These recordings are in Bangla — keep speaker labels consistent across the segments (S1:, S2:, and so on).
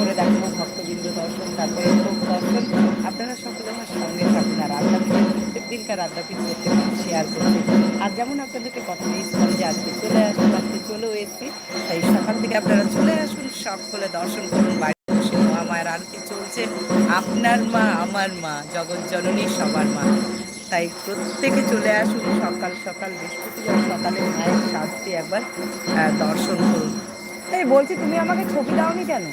S1: করে দেখাবো ভক্তবৃন্দ দর্শন, তারপরে ভোগ দর্শন। আপনারা সকলে আমার সঙ্গে থাকুন আর আড্ডাপিঠে প্রত্যেক দিনকার আড্ডাপিঠ প্রত্যেক দিন শেয়ার করছি। আর যেমন আপনাদেরকে কথা দিয়েছিলাম যে আজকে চলে আসুন আজকে চলেও এসেছি। তাই সকাল থেকে আপনারা চলে আসুন, সকলে দর্শন করুন, বাড়িতে বসে মহামায়ের আরতি চলছে। আপনার মা, আমার মা, জগৎ জননী, সবার মা। তাই প্রত্যেকে চলে আসুন, সকাল সকাল, বৃহস্পতিবার সকালে মায়ের শাস্তি একবার দর্শন করুন। তাই বলছি, তুমি আমাকে ছবি দাওনি কেন?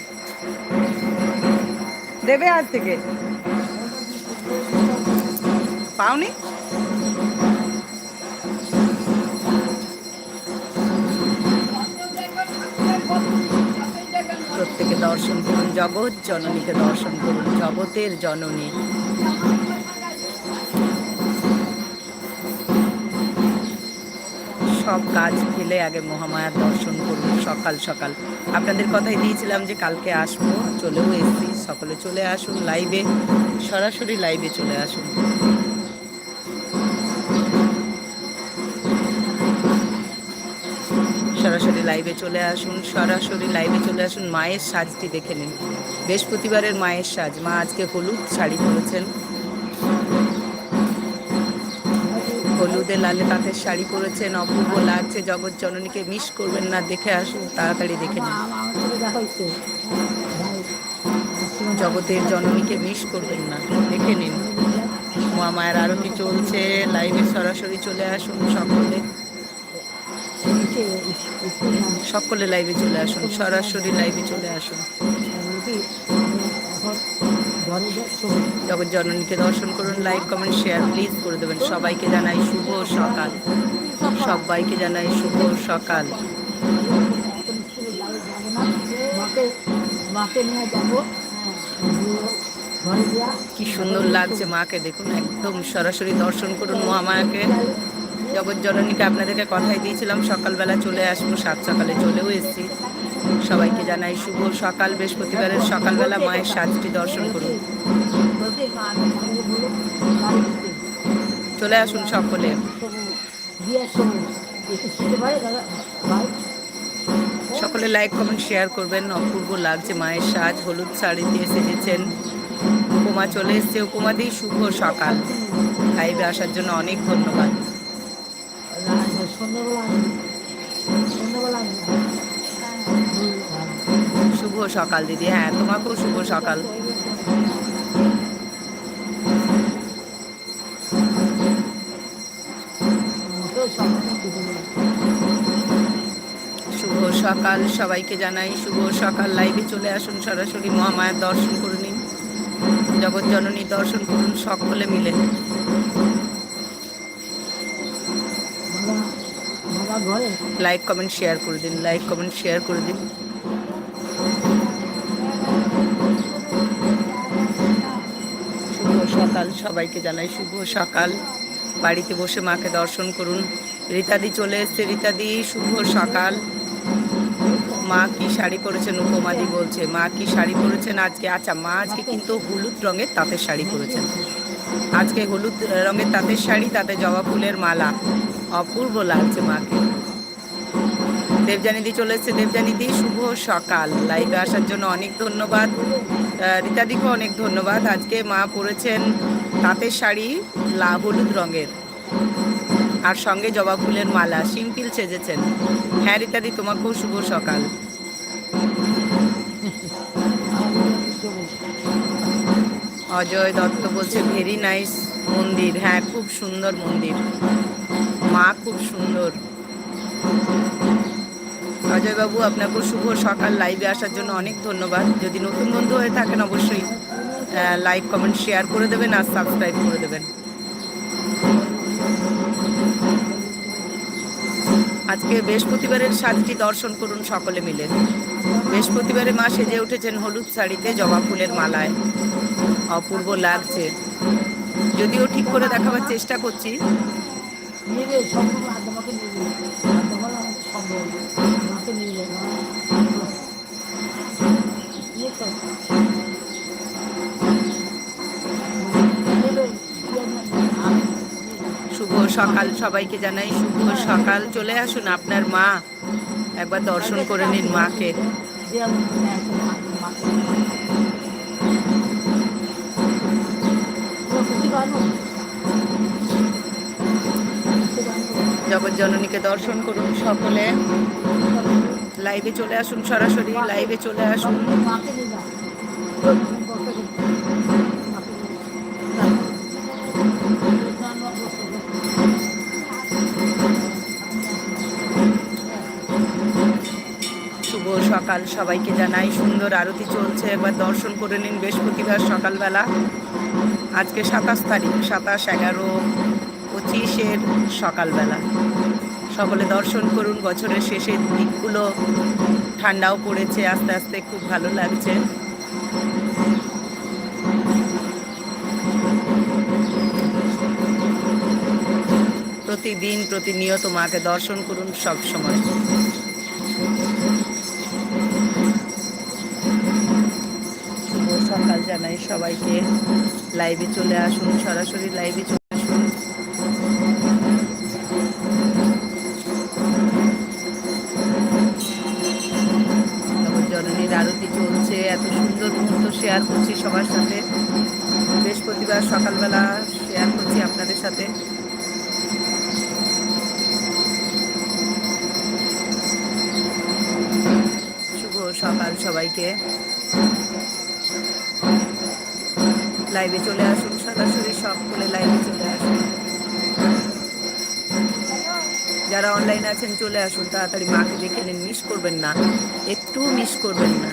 S1: দেবে আজ থেকে। পাওনি? প্রত্যেকে দর্শন করুন, জগৎ জননীকে দর্শন করুন, জগতের জননী। সব কাজ ফেলে আগে মহামায়ার দর্শন করুন সকাল সকাল। আপনাদের কথাই দিয়েছিলাম যে কালকে আসব, চলেও এসেছি। সকলে চলে আসুন লাইভে সরাসরি লাইভে চলে আসুন। সরাসরি লাইভে চলে আসুন, সরাসরি লাইভে চলে আসুন, মায়ের সাজটি দেখে নিন। বৃহস্পতিবারের মায়ের সাজ। মা আজকে হলুদ শাড়ি পরেছেন। হলুদে লালে তাঁতের শাড়ি পরেছেন, অপূর্ব লাগছে, জগৎ জননীকে মিস করবেন না, দেখে আসুন, তাড়াতাড়ি দেখে নিন। জগতের জননীকে মিস করবেন না, দেখে নিন। মা মায়ের আরতি চলছে লাইভে সরাসরি চলে আসুন সকলে। সকলে লাইভে চলে আসুন, সরাসরি লাইভে চলে আসুন। জগৎ জননীকে দর্শন করুন লাইক কমেন্ট শেয়ার প্লিজ করে দেবেন। সবাইকে জানাই শুভ সকাল। সবাইকে জানাই শুভ সকাল। কি সুন্দর লাগছে মাকে, দেখুন, একদম সরাসরি দর্শন করুন মহামায়াকে। জগৎ জননীকে আপনাদেরকে কথাই দিয়েছিলাম, সকালবেলা চলে আসব, সাত সকালে চলেও এসেছি। সবাইকে জানাই শুভ সকাল, বৃহস্পতিবারের সকালবেলা মায়ের সাজটি দর্শন করুন। চলে আসুন সকলে। সকলে লাইক কমেন্ট শেয়ার করবেন। অপূর্ব লাগছে মায়ের সাজ, হলুদ শাড়ি দিয়ে সেজেছেন। উপমা চলে এসছে। উপমা দিয়ে শুভ সকাল। লাইভে আসার জন্য অনেক ধন্যবাদ।
S2: সন্ধ্যাবেলা সন্ধ্যাবেলা
S1: সকাল, দিদি। হ্যাঁ তোমাকেও শুভ সকাল। শুভ সকাল সবাইকে জানাই। শুভ সকাল। লাইভে চলে আসুন সরাসরি মহামায়ার দর্শন করে নিন। জগৎ জননী দর্শন করুন সকলে মিলে। লাইক কমেন্ট শেয়ার করে দিন। লাইক কমেন্ট শেয়ার করে দিন। সবাইকে জানাই শুভ সকাল। বাড়িতে বসে মাকে দর্শন করুন। রীতাদি চলে এসছে। রীতাদি, শুভ সকাল। মা কি শাড়ি পরেছেন? উপমাদি বলছে, মা কি শাড়ি পরেছেন আজকে? আচ্ছা মা আজকে কিন্তু হলুদ রঙের তাঁতের শাড়ি পরেছেন। আজকে হলুদ রঙের তাঁতের শাড়ি, তাতে জবা ফুলের মালা। অপূর্ব লাগছে মাকে। দেবজানিদি চলে এসছে। দেবজানিদি শুভ সকাল। লাইভে আসার জন্য অনেক ধন্যবাদ। রীতাদিকে অনেক ধন্যবাদ। আজকে মা পরেছেন তাঁতের শাড়ি লা হলুদ রঙের। আর সঙ্গে জবা ফুলের মালা। সিম্পিল সেজেছেন। হ্যাঁ রীতাদি, তোমাকেও শুভ সকাল। অজয় দত্ত বলছে ভেরি নাইস মন্দির। হ্যাঁ খুব সুন্দর মন্দির। মা খুব সুন্দর। অজয়বাবু আপনাকেও শুভ সকাল। লাইভে আসার জন্য অনেক ধন্যবাদ। যদি নতুন বন্ধু হয়ে থাকেন, অবশ্যই লাইক কমেন্ট শেয়ার করে দেবেন আর সাবস্ক্রাইব করে দেবেন। আজকে বৃহস্পতিবারের সাজটি দর্শন করুন সকলে মিলে। বৃহস্পতিবারে মা সেজে উঠেছেন হলুদ শাড়িতে, জবা ফুলের মালায়। অপূর্ব লাগছে। যদিও ঠিক করে দেখাবার চেষ্টা করছি। সকাল, সবাইকে জানাই শুভ সকাল। চলে আসুন আপনার মা। একবার দর্শন করে নিন মাকে।
S2: জগৎ
S1: জননীকে দর্শন করুন সকলে। লাইভে চলে আসুন সরাসরি। লাইভে চলে আসুন। সকাল সবাইকে জানাই সুন্দর আরতি চলছে। এবার দর্শন করে নিন বৃহস্পতিবার সকালবেলা। আজকে সাতাশ তারিখ, সাতাশ, এগারো, পঁচিশের সকালবেলা। সকলে দর্শন করুন, বছরের শেষের দিকগুলো ঠান্ডাও পড়েছে, আস্তে আস্তে খুব ভালো লাগছে। প্রতিদিন প্রতিনিয়ত মাকে দর্শন করুন সব সময়। জানাই সবাইকে। লাইভে চলে আসুন, সরাসরি লাইভে চলে আসুন। জননীর আরতি চলছে, এত সুন্দর মুহূর্ত শেয়ার করছি সবার সাথে। বৃহস্পতিবার সকালবেলা শেয়ার করছি আপনাদের সাথে। শুভ সকাল সবাইকে। লাইভে চলে আসুন, সরাসরি সকলে লাইভে চলে আসুন। যারা অনলাইন আছেন, চলে আসুন, তাড়াতাড়ি মাকে দেখে নিন মিস করবেন না, একটু মিস করবেন না।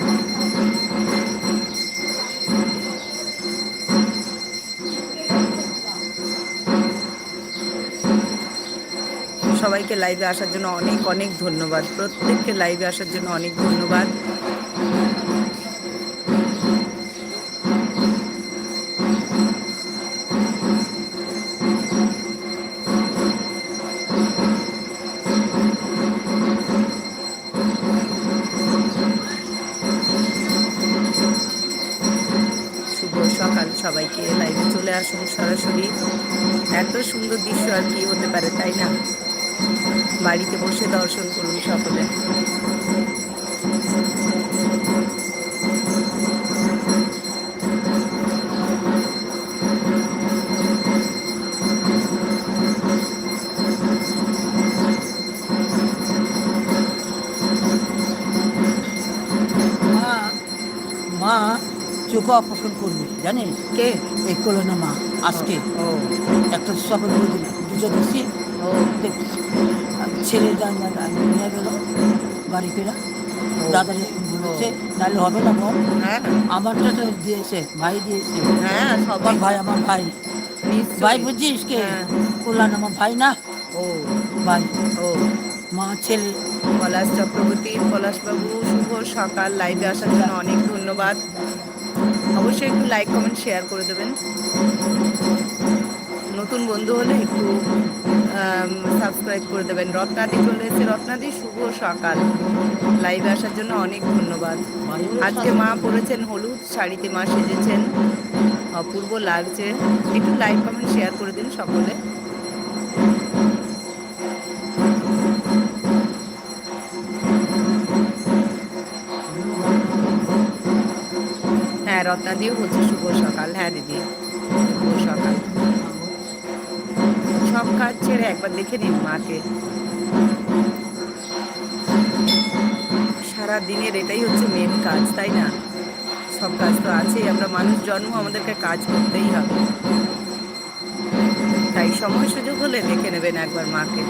S1: সবাইকে লাইভে আসার জন্য অনেক অনেক ধন্যবাদ, প্রত্যেককে লাইভে আসার জন্য অনেক ধন্যবাদ। লাইভে চলে আসুন সরাসরি। এত সুন্দর দৃশ্য আর কি হতে পারে, তাই না? বাড়িতে বসে দর্শন করুন সকলে।
S2: চোখে অপারেশন করবে জানিস
S1: কে?
S2: এই করল না মা আজকে।
S1: ও
S2: একটা দিল দুটো দিচ্ছি ছেলে নিয়ে গেল বাড়ি ফেরা। দাদারে বলেছে নাহলে হবে না বল।
S1: হ্যাঁ।
S2: আমারটা তো দিয়েছে ভাই দিয়েছে।
S1: হ্যাঁ সবাই।
S2: ভাই আমার ভাই। ভাই বুঝছিস কে?
S1: হ্যাঁ।
S2: কল্যাণ আমার ভাই না?
S1: ও।
S2: ভাই।
S1: ও।
S2: মা ছেলে।
S1: পলাশ চক্রবর্তী পলাশবাবু শুভ সকাল। লাইভে আসার জন্য অনেক ধন্যবাদ। অবশ্যই একটু লাইক কমেন্ট শেয়ার করে দেবেন। নতুন বন্ধু হলে একটু সাবস্ক্রাইব করে দেবেন। রত্নাদি চলে এসেছে। রত্নাদি শুভ সকাল। লাইভে আসার জন্য অনেক ধন্যবাদ। আজকে মা পরেছেন হলুদ শাড়িতে মা সেজেছেন। অপূর্ব লাগছে। একটু লাইক কমেন্ট শেয়ার করে দিন সকলে। রত্নাদিও বলছে শুভ সকাল। হ্যাঁ দিদি, শুভ সকাল। সব কাজ ছেড়ে একবার দেখে নিন মাকে। সারা দিনের এটাই হচ্ছে মেন কাজ, তাই না? সব কাজ তো আছেই, আমরা মানুষ জন্ম আমাদেরকে কাজ করতেই হবে। তাই সময় সুযোগ হলে দেখে নেবেন একবার মাকে।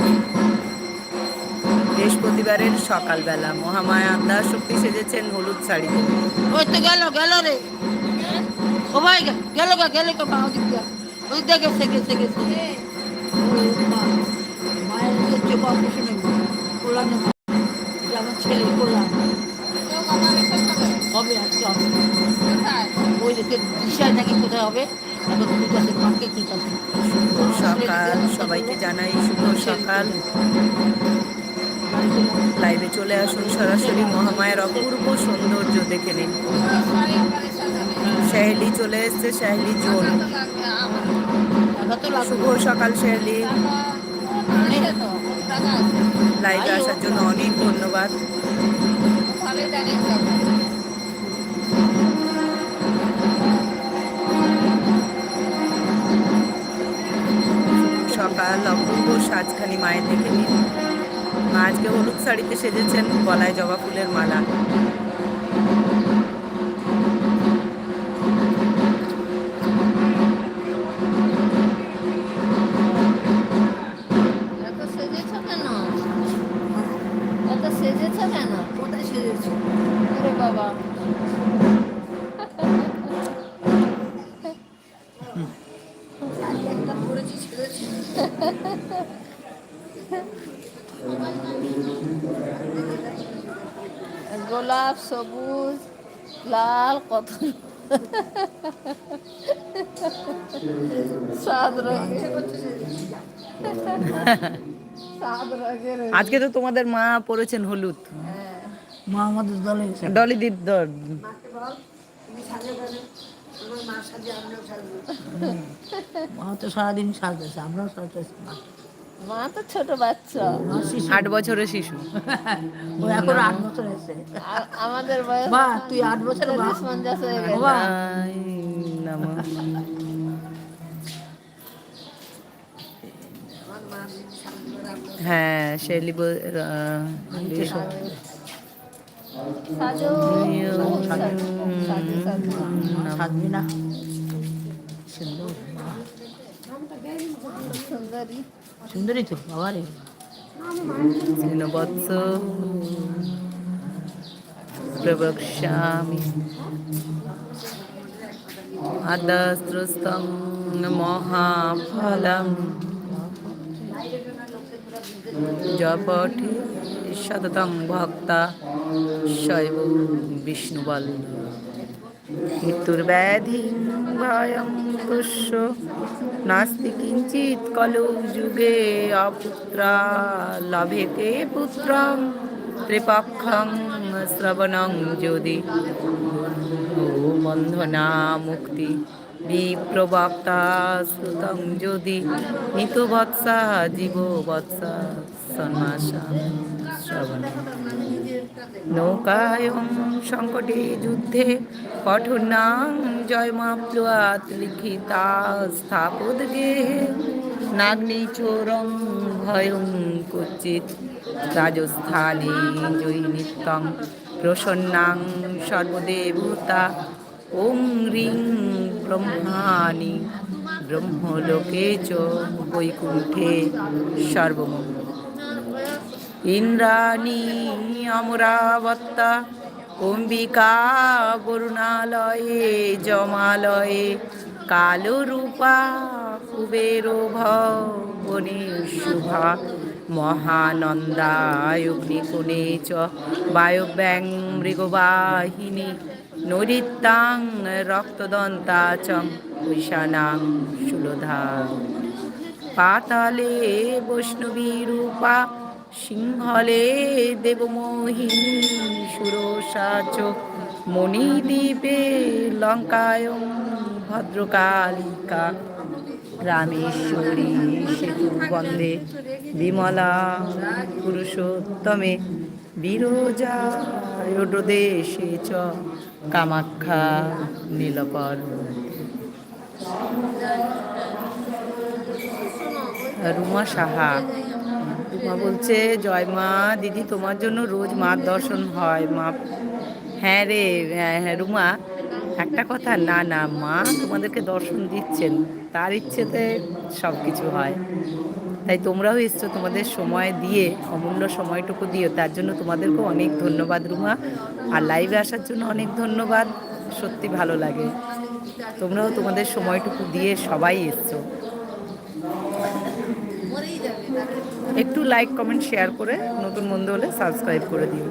S1: বৃহস্পতিবারের সকালবেলা মহামায়া আদ্যা শক্তি সেজেছেন হলুদ শাড়ি
S2: ওই তো গেল গেল রে। ও ভাই গেল গা গেল গা মা ওদিক দিয়ে ওই দিয়ে গেছে গেছে গেছে মায়ের চোখ অপারেশন কল্যাণে আমার ছেলে হবে আজকে হবে ওই দেখে দিশায় নাকি কোথায় হবে এখন ঠিক আছে মাকে ঠিক আছে
S1: সকাল সবাইকে জানাই শুভ সকাল লাইভে চলে আসুন সরাসরি মহামায়ের অপূর্ব সৌন্দর্য দেখে নিন। শাহেলি চলে এসছে শাহেলি
S2: টাকা
S1: শুভ সকাল শাহেলি লাইভে আসার জন্য অনেক ধন্যবাদ। সকাল, অপূর্ব সাজখানি মায়ের দেখে নিন। মা আজকে হলুদ শাড়িতে সেজেছেন, গলায় জবা ফুলের মালা।
S3: গোলাপ সবুজ লাল কত
S1: আজকে তো তোমাদের মা পরেছেন হলুদ।
S2: মা আমাদের দলে
S1: ডলি দিদ
S2: মা তো সারাদিন সাজতেছে আমরাও সাজতেছি মা
S3: তো ছোট বাচ্চা।
S1: আট বছরের শিশু।
S2: ও এখন আট বছর
S3: আ- আমাদের বয়স
S2: মা তুই আট বছর
S3: রেসপন্সাস হয়ে গেছে।
S1: হ্যাঁ শেলি ব- আহ,
S3: সাজো। সাজো সাজো। সাজো
S2: সাজবি না। সুন্দর। মা।
S3: সুন্দরী
S2: তো বাবা রে
S1: শ্রীনবৎস প্রবক্ষ্যামি আদস্ত্রস্তং মহাফলম জপঠি সততং ভক্তা শৈব বিষ্ণুবল মৃত্যুর্ব্যাধি ভয়ং তুষ্য নাস্তি কিঞ্চিৎ কলৌ যুগে অপুত্রা, লভেতে পুত্রং, ত্রিপক্ষং শ্রবণং যদি। বন্ধনা মুক্তি বিপ্রবক্তা শ্রুতং যদি। নিত বৎসা জীব বৎসা সন্মাসা শ্রবণ নৌকায়ং সংকটে যুদ্ধে কঠোর্নাং জয়মাপ্লুয়াত লিখিতা স্থাপদ গেহে নাগ্নিচোরং ভয়ং কুচিত রাজস্থানে জয়ী নিত্যং প্রসন্নাং সর্বদেবতা। ওং রিং ব্রহ্মাণি ব্রহ্মলোকে চ বৈকুণ্ঠে সর্বমঙ্গল। ইন্দ্রাণী অমরাবত্তা অম্বিকা বরুণালয়ে জমালয়ে কালরূপা কুবের ভবনে শুভা মহানন্দায়গ্নিকুণে চ বায়ব্যাং মৃগবাহিনী নরিত্তাং রক্তদন্তা চ ঐশানাং সুলধা। পাতালে বৈষ্ণবী রূপা সিংহলে দেবমোহিনী সুরসাচ মণিদ্বীপে লঙ্কায় ভদ্রকালিকা, রামেশ্বরী সেতু বন্দে, বিমলা পুরুষোত্তমে বিরোজায়োদেশে চ, কামাখ্যা নীলপর। রুমা সাহা রুমা বলছে, জয় মা, দিদি তোমার জন্য রোজ মার দর্শন হয়। মা হ্যাঁ রে হ্যাঁ হ্যাঁ রুমা, একটা কথা, না না, মা তোমাদেরকে দর্শন দিচ্ছেন, তার ইচ্ছেতে সব কিছু হয়। তাই তোমরাও এসছো তোমাদের সময় দিয়ে, অমূল্য সময়টুকু দিও। তার জন্য তোমাদেরকেও অনেক ধন্যবাদ রুমা। আর লাইভে আসার জন্য অনেক ধন্যবাদ। সত্যি ভালো লাগে। তোমরাও তোমাদের সময়টুকু দিয়ে সবাই এসছো। একটু লাইক কমেন্ট শেয়ার করে নতুন বন্ধু হলে সাবস্ক্রাইব করে দিন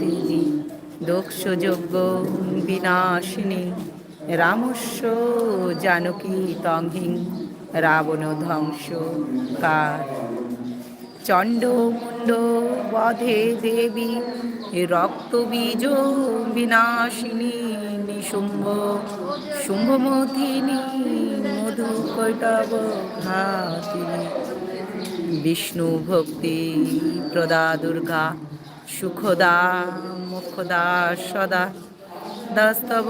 S1: দিদি দক্ষযজ্ঞ বিনাশিনী রামস্য জানকী, তংহিং, রাবণ ধ্বংস, কার? চণ্ড মুণ্ড, বধে দেবী রক্তবীজ বিনাশিনী, নিশুম্ভ শুম্ভমথিনী ঘাতিনী বিষ্ণু ভক্তি প্রদা দুর্গা সুখদা মুখদা সদা দাস্তব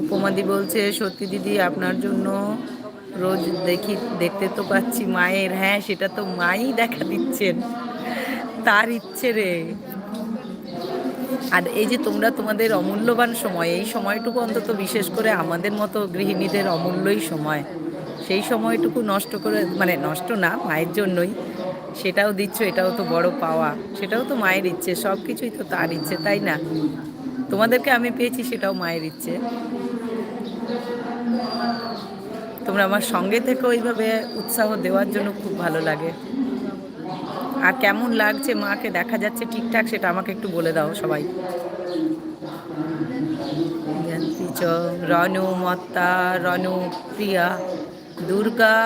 S1: উপমাদি বলছে, সত্যি দিদি, আপনার জন্য রোজ দেখি, দেখতে তো পাচ্ছি মায়ের। হ্যাঁ সেটা তো মাই দেখা দিচ্ছেন। তার ইচ্ছে রে। আর এই যে তোমরা তোমাদের অমূল্যবান সময়, এই সময়টুকু অন্তত বিশেষ করে আমাদের মতো গৃহিণীদের অমূল্যই সময়। সেই সময়টুকু নষ্ট করে মানে নষ্ট না, মায়ের জন্যই। সেটাও দিচ্ছ, এটাও তো বড় পাওয়া। সেটাও তো মায়ের ইচ্ছে সব কিছুই তো তার ইচ্ছে, তাই না? তোমাদেরকে আমি পেয়েছি, সেটাও মায়ের ইচ্ছে। তোমরা আমার সঙ্গে থেকে ওইভাবে উৎসাহ দেওয়ার জন্য খুব ভালো লাগে। আর কেমন লাগছে মাকে দেখা যাচ্ছে ঠিকঠাক সেটা আমাকে একটু বলে দাও সবাই। রনু মত্তা রনু প্রিয়া, দুর্গা,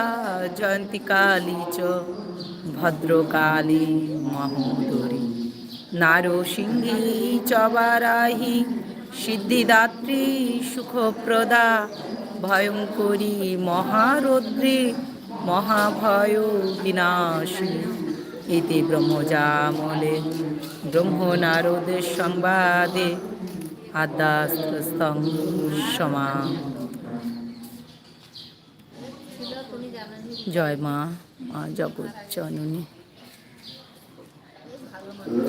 S1: জয়ন্তী কালী চ, ভদ্রকালী, মহোদরী, নারসিংহী, চবারাহি, সিদ্ধিদাত্রী, সুখপ্রদা, ভয়ঙ্করী, মহারৌদ্রী মহাভয় বিনাশিনী ইতি ব্রহ্মজামলে ব্রহ্ম নারদের সংবাদে আদাস্তং সমা জয় মা মা জগৎ জননী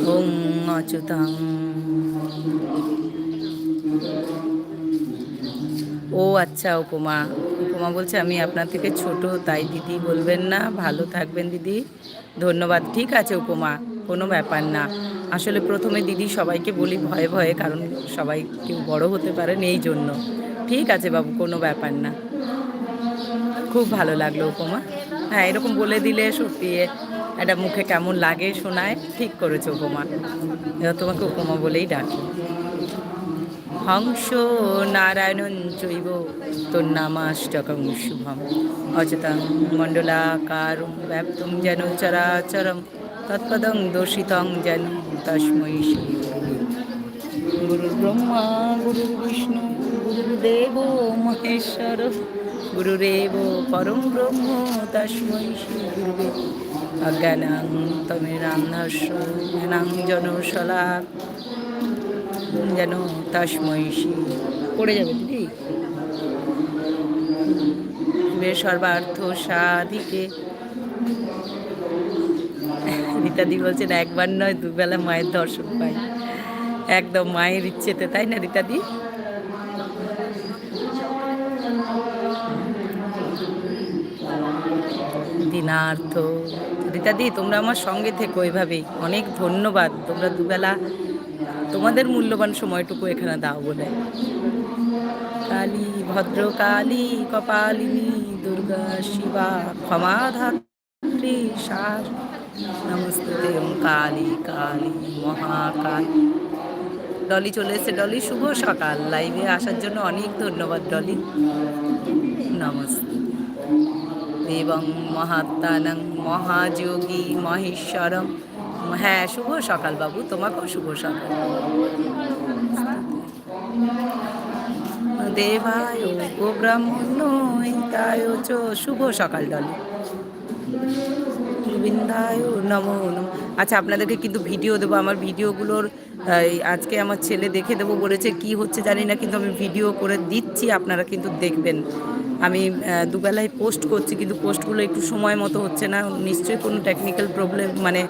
S1: ওং অচ্যুতাং ও আচ্ছা উপমা। উপমা বলছে, আমি আপনার থেকে ছোট, তাই দিদি বলবেন না। ভালো থাকবেন দিদি। ধন্যবাদ। ঠিক আছে, উপমা। কোনো ব্যাপার না। আসলে প্রথমে দিদি সবাইকে বলি ভয়ে ভয়ে, কারণ সবাই কেউ বড় হতে পারেন এই জন্য। ঠিক আছে বাবু, কোনো ব্যাপার না। খুব ভালো লাগল উপমা। হ্যাঁ এরকম বলে দিলে সত্যি একটা মুখে কেমন লাগে শোনায়। ঠিক করেছে উপমা। তোমাকে উপমা বলেই ডাকি। হংস নারায়ণন চৈব তোর নামাষ্টকং শুভম। অচতাং মণ্ডলাকার ব্যাপ্তং যেন চরাচরম, তৎপদং দোষিতং যেন তস্মৈ শ্রী গুরু ব্রহ্মা গুরু বিষ্ণু গুরুদেব মহেশ্বর, গুরুরেব, পরম ব্রহ্ম, তস্মৈ শ্রী গুরুবে অজ্ঞানাং তমেরান্ধস্য জ্ঞানাং জনশলাক যেন তস্মৈ শ্রী পড়ে যাবে দিদি। সর্বার্থ সাধিকে। রীতাদি বলছেন, একবার নয়, দুবেলা মায়ের দর্শন পাই। একদম মায়ের ইচ্ছেতে, তাই না রীতাদি দিনার্থ রীতাদি তোমরা আমার সঙ্গে থেকো এভাবেই। অনেক ধন্যবাদ। তোমরা দুবেলা তোমাদের মূল্যবান সময়টুকু এখানে দাও বলে। কালী, ভদ্রকালী, কপালিনী, দুর্গা, শিবা, ক্ষমাধাত্রী, সার। নমস্তে কালী কালী মহাকাল। ডলি চলে এসেছে। ডলি, শুভ সকাল। লাইভে আসার জন্য অনেক ধন্যবাদ, ডলি। নমস্তে। এবং মহাত্মানং মহাযোগী মহেশ্বরম। হ্যাঁ শুভ সকাল বাবু, তোমাকেও শুভ সকাল। দেবায় ও ব্রাহ্মণ হিতায় চ, শুভ সকাল ডলি গোবিন্দায় নমো নম আচ্ছা আপনাদেরকে কিন্তু ভিডিও দেবো, আমার ভিডিওগুলোর আজকে আমার ছেলে দেখে দেবো বলেছে, কি হচ্ছে জানি না, কিন্তু আমি ভিডিও করে দিচ্ছি, আপনারা কিন্তু দেখবেন। আমি দুবেলায় পোস্ট করছি, কিন্তু পোস্টগুলো একটু সময় মতো হচ্ছে না। নিশ্চয়ই কোনো টেকনিক্যাল প্রবলেম মানে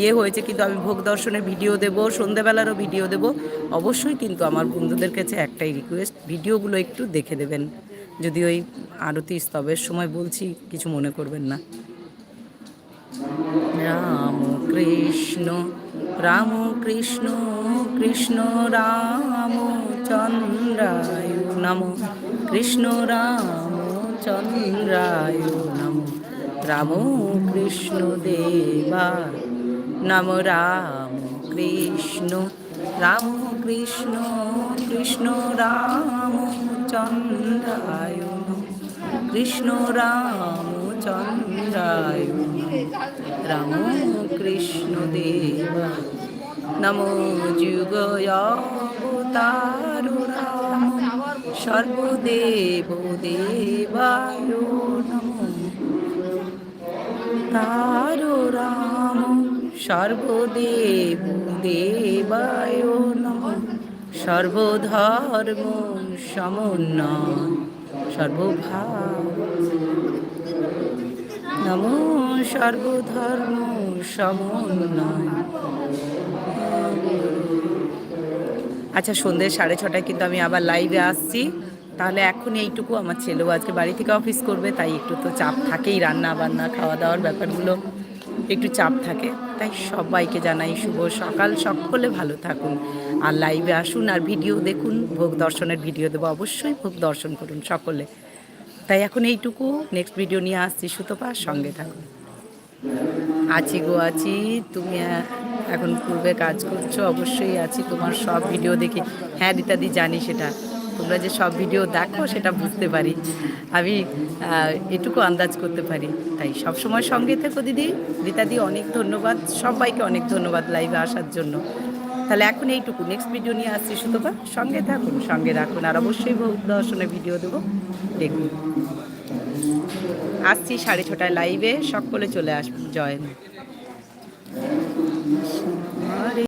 S1: ইয়ে হয়েছে, কিন্তু আমি ভোগ দর্শনের ভিডিও দেবো, সন্ধেবেলারও ভিডিও দেবো। অবশ্যই কিন্তু আমার বন্ধুদের কাছে একটাই রিকোয়েস্ট ভিডিওগুলো একটু দেখে দেবেন। যদি ওই আরতি স্তবের সময় বলছি, কিছু মনে করবেন না। রাম কৃষ্ণ রাম কৃষ্ণ কৃষ্ণ রাম চন্দ্রায় নম। কৃষ্ণ রাম চন্দ্রায় নম রাম কৃষ্ণ দেবা নম রাম কৃষ্ণ রাম কৃষ্ণ কৃষ্ণ রাম চন্দ্রায় কৃষ্ণ রাম চন্দ্রায় রাম কৃষ্ণ দেবা নমো যুগয়তার রাম সর্বদেব দেবায় নমো। তার রাম সর্বদেব দেবায় নম। সর্বধর্ম সমন্বয় সর্বভাব। নমো। সর্বধর্ম সমন্বয় আচ্ছা সন্ধ্যে সাড়ে ছটায় কিন্তু আমি আবার লাইভে আসছি। তাহলে এখন এইটুকু। আমার ছেলেও আজকে বাড়ি থেকে অফিস করবে, তাই একটু তো চাপ থাকেই রান্না বান্না খাওয়া দাওয়ার ব্যাপারগুলো। একটু চাপ থাকে। তাই সবাইকে জানাই শুভ সকাল। সকলে ভালো থাকুন। আর লাইভে আসুন আর ভিডিও দেখুন। ভোগ দর্শনের ভিডিও দেবো। অবশ্যই ভোগ দর্শন করুন সকলে। তাই এখন এইটুকু। নেক্সট ভিডিও নিয়ে আসছি সুতপা। সঙ্গে থাকুন। আছি গো, আছি। তুমি এখন পূর্বে কাজ করছ, অবশ্যই আছি তোমার সব ভিডিও দেখি। হ্যাঁ রীতাদি, জানি সেটা। তোমরা যে সব ভিডিও দেখো, সেটা বুঝতে পারি। আমি এটুকু আন্দাজ করতে পারি। তাই সব সময় সঙ্গে থেকো, দিদি। রীতাদি, অনেক ধন্যবাদ। সবাইকে অনেক ধন্যবাদ লাইভে আসার জন্য। তাহলে এখন এইটুকু। নেক্সট ভিডিও নিয়ে আসছি সুতপা। সঙ্গে থাকুন, সঙ্গে রাখুন। আর অবশ্যই বহু দর্শনের ভিডিও দেবো। দেখুন। আসছি সাড়ে ছটায় লাইভে সকলে চলে আসবেন জয়েন